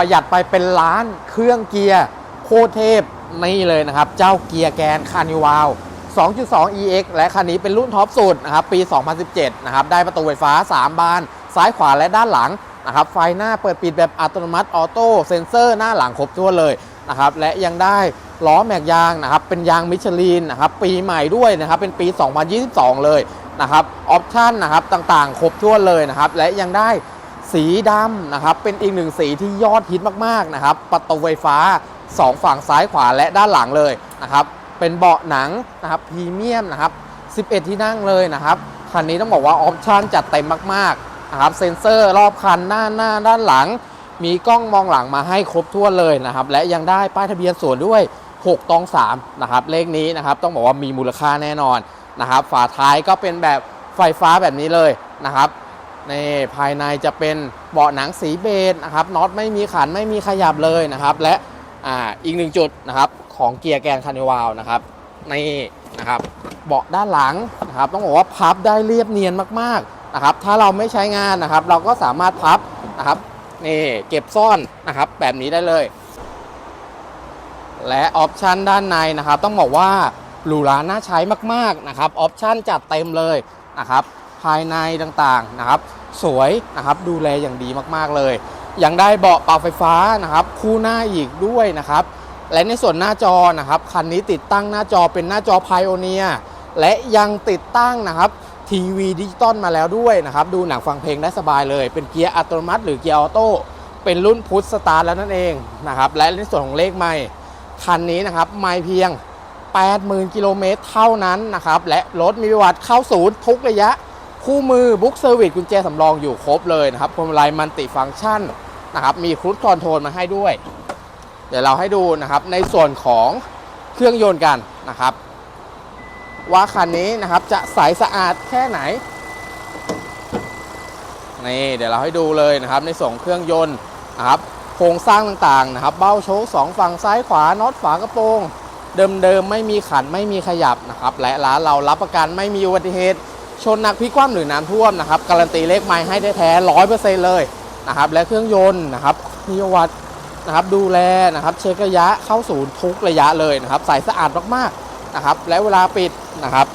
ประหยัดไปเป็นล้านเครื่องเกียร์โคเทพนี่เลยนะครับ เจ้าเกียร์แกนคานิวาล2.2 EX และคันนี้เป็นรุ่นท็อปสุดนะครับปี 2017 นะครับได้ประตูไฟฟ้า 3 บาน ซ้ายขวาและด้านหลังนะครับไฟหน้าเปิดปิดแบบอัตโนมัติออโต้เซ็นเซอร์หน้าหลังครบถ้วนเลยนะครับและยังได้ล้อแม็กยางนะครับเป็นยางมิชลินนะครับปีใหม่ด้วยนะครับเป็นปี 2022 เลยนะครับออปชั่นนะครับต่างๆ ครบถ้วนเลยนะครับและยังได้ สีดำนะครับเป็นอีกหนึ่งสีที่ยอดฮิตมากๆนะครับประตูไฟฟ้า 2 ฝั่งซ้ายขวาและด้านหลังเลยนะครับเป็นเบาะหนังนะครับพรีเมียมนะครับ11 ที่นั่งเลยนะครับคันนี้ต้องบอกว่าออปชั่นจัดเต็มมากๆนะครับเซ็นเซอร์รอบคันหน้าหน้าด้านหลัง มีกล้องมองหลังมาให้ครบถ้วนเลยนะครับและยังได้ป้ายทะเบียนสวนด้วย 6ตอง3นะครับเลขนี้นะครับต้องบอกว่ามีมูลค่าแน่นอนนะครับฝาท้ายก็เป็นแบบไฟฟ้าแบบนี้เลยนะครับ นี่ภายในจะเป็นเบาะหนังสีเบจนะครับน็อตไม่มีขันไม่มีขยับเลยนะครับ และอ่าอีกหนึ่งจุดนะครับของเกียร์แกนคานิวาลนะครับนี่นะครับเบาะด้านหลังนะครับต้องบอกว่าพับได้เรียบเนียนมากๆนะครับถ้าเราไม่ใช้งานนะครับ เราก็สามารถพับนะครับนี่เก็บซ่อนนะครับแบบนี้ได้เลย และออปชันด้านในนะครับ ต้องบอกว่าหรูหราน่าใช้มากๆนะครับออปชันจัดเต็มเลยนะครับ ภายในต่างๆนะครับ สวยนะครับดูแลอย่างดีมากๆเลย ยังได้เบาะปรับไฟฟ้านะครับ คู่หน้าอีกด้วยนะครับ และในส่วนหน้าจอนะครับคันนี้ติดตั้งหน้าจอเป็นหน้าจอ Pioneer และยังติดตั้งนะครับทีวีดิจิตอลมาแล้วด้วยนะครับ ดูหนังฟังเพลงได้สบายเลย เป็นเกียร์อัตโนมัติ หรือเกียร์ออโต้เป็นรุ่นพุทสตาร์แล้วนั่นเองนะครับ และในส่วนของเลขไม่คันนี้นะครับไม่เพียง 80,000 กิโลเมตรเท่านั้นนะครับ และรถมีประวัติเข้าศูนย์ทุกระยะ คู่มือบุ๊กเซอร์วิสกุญแจสำรองอยู่ครบเลยนะครับพวงมาลัยมันติฟังก์ชันนะครับมีครู i คอนโทรลมาให้ด้วย เดี๋ยวเราให้ดูนะครับในส่วนของเครื่องยนต์กันนะครับ ว่าคันนี้นะครับจะใสสะอาดแค่ไหนนี่เดี๋ยวเราให้ดูเลยนะครับในส่วนของเครื่องยนต์นะครับโครงสร้างต่างๆนะครับ เบ้าโชคสองฝั่งซ้ายขวาน็อตฝากระโปรง เดิมๆไม่มีขันไม่มีขยับนะครับและร้านเรารับประกันไม่มีอุบัติเหตุ ชนหนักพลิกคว่ำหรือน้ำท่วมนะครับการันตีเลขไม้ให้แท้ร้อยเปอร์เซ็นต์เลยนะครับและเครื่องยนต์นะครับมีวัตนะครับดูแลนะครับเช็คระยะเข้าศูนย์ทุกระยะเลยนะครับใสสะอาดมากๆนะครับและเวลาปิดนะครับ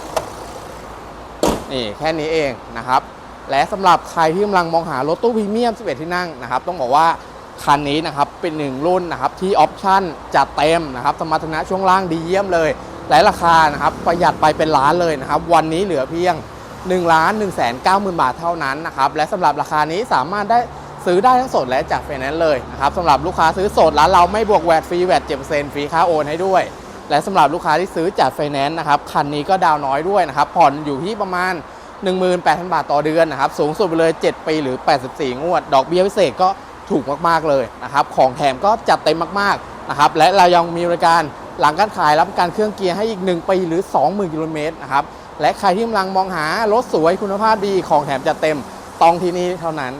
นี่แค่นี้เองนะครับและสำหรับใครที่กำลังมองหารถตู้พรีเมียม 11 ที่นั่งนะครับต้องบอกว่าคันนี้นะครับเป็นหนึ่งรุ่นนะครับที่ออปชั่นจัดเต็มนะครับสมรรถนะช่วงล่างดีเยี่ยมเลย และราคานะครับประหยัดไปเป็นล้านเลยนะครับวันนี้เหลือเพียง 1ล้าน1 9 0 0 0 บาทเท่านั้นนะครับ และสำหรับราคานี้สามารถได้ซื้อได้ทั้งสดและจากไฟแนนซ์เลยนะครับสำหรับลูกค้าซื้อสดร้านเราไม่บวกแวดฟรีแวด7%ฟรีค่าโอนให้ด้วย และสำหรับลูกค้าที่ซื้อจากไฟแนนซ์นะครับคันนี้ก็ดาวน้อยด้วยนะครับผ่อนอยู่ที่ประมาณ 18,000 บาทต่อเดือนนะครับสูงสุดไปเลย 7 ปีหรือ 84 งวด ดอกเบี้ยพิเศษก็ถูกมากๆเลยนะครับของแถมก็จัดเต็มมากๆนะครับและเรายังมีบริการหลังการขายรับกันเครื่องเกียร์ให้อีก 1 ปีหรือ 20,000 กิโลเมตรนะครับ และใครที่กำลังมองหารถสวยคุณภาพดีของแถมจัดเต็มต้องที่นี่เท่านั้น